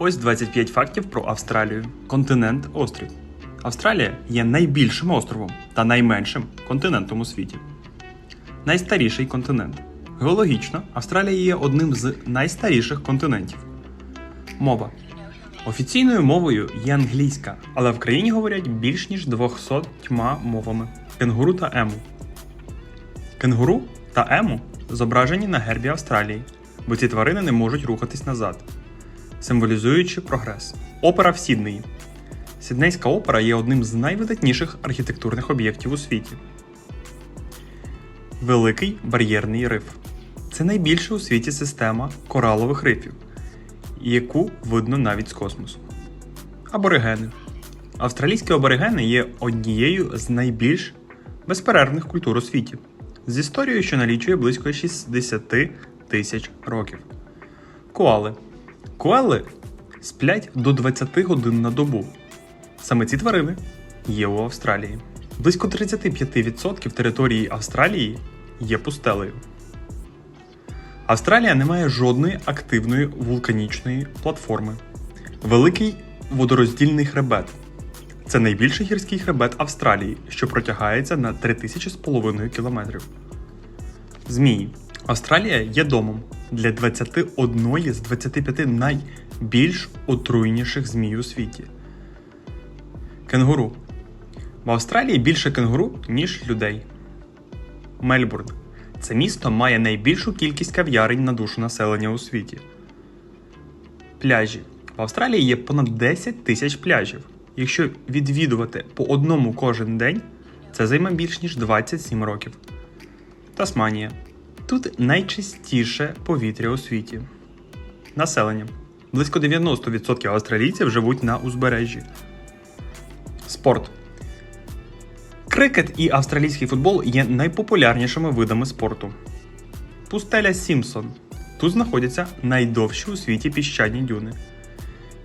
Ось 25 фактів про Австралію. Континент острів. Австралія є найбільшим островом та найменшим континентом у світі. Найстаріший континент. Геологічно, Австралія є одним з найстаріших континентів. Мова. Офіційною мовою є англійська, але в країні говорять більш ніж 200 мовами кенгуру та ему. Кенгуру та ему зображені на гербі Австралії, бо ці тварини не можуть рухатись назад, символізуючи прогрес. Опера в Сіднеї. Сіднейська опера є одним з найвидатніших архітектурних об'єктів у світі. Великий бар'єрний риф. Це найбільша у світі система коралових рифів, яку видно навіть з космосу. Аборигени. Австралійські аборигени є однією з найбільш безперервних культур у світі, з історією, що налічує близько 60 тисяч років. Коали. Коали сплять до 20 годин на добу. Саме ці тварини є у Австралії. Близько 35% території Австралії є пустелею. Австралія не має жодної активної вулканічної платформи. Великий водороздільний хребет. Це найбільший гірський хребет Австралії, що протягається на 3000,5 км. Змії. Австралія є домом для 21 з 25 найбільш отруйніших змій у світі. Кенгуру. В Австралії більше кенгуру, ніж людей. Мельбурн. Це місто має найбільшу кількість кав'ярень на душу населення у світі. Пляжі. В Австралії є понад 10 тисяч пляжів. Якщо відвідувати по одному кожен день, це займе більш ніж 27 років. Тасманія. Тут найчистіше повітря у світі. Населення. Близько 90% австралійців живуть на узбережжі. Спорт. Крикет і австралійський футбол є найпопулярнішими видами спорту. Пустеля Сімпсон. Тут знаходяться найдовші у світі піщані дюни.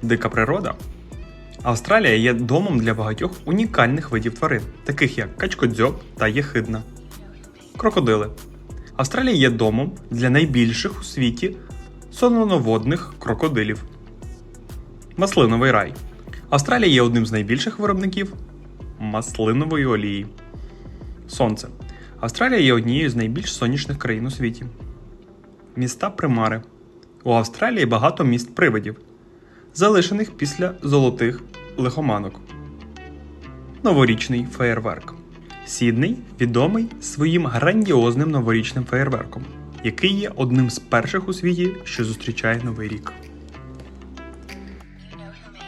Дика природа. Австралія є домом для багатьох унікальних видів тварин, таких як качкодзьоб та єхидна. Крокодили. Австралія є домом для найбільших у світі солоноводних крокодилів. Маслиновий рай. Австралія є одним з найбільших виробників маслинової олії. Сонце. Австралія є однією з найбільш сонячних країн у світі. Міста примари. У Австралії багато міст привидів, залишених після золотих лихоманок. Новорічний феєрверк. Сідней відомий своїм грандіозним новорічним феєрверком, який є одним з перших у світі, що зустрічає Новий рік.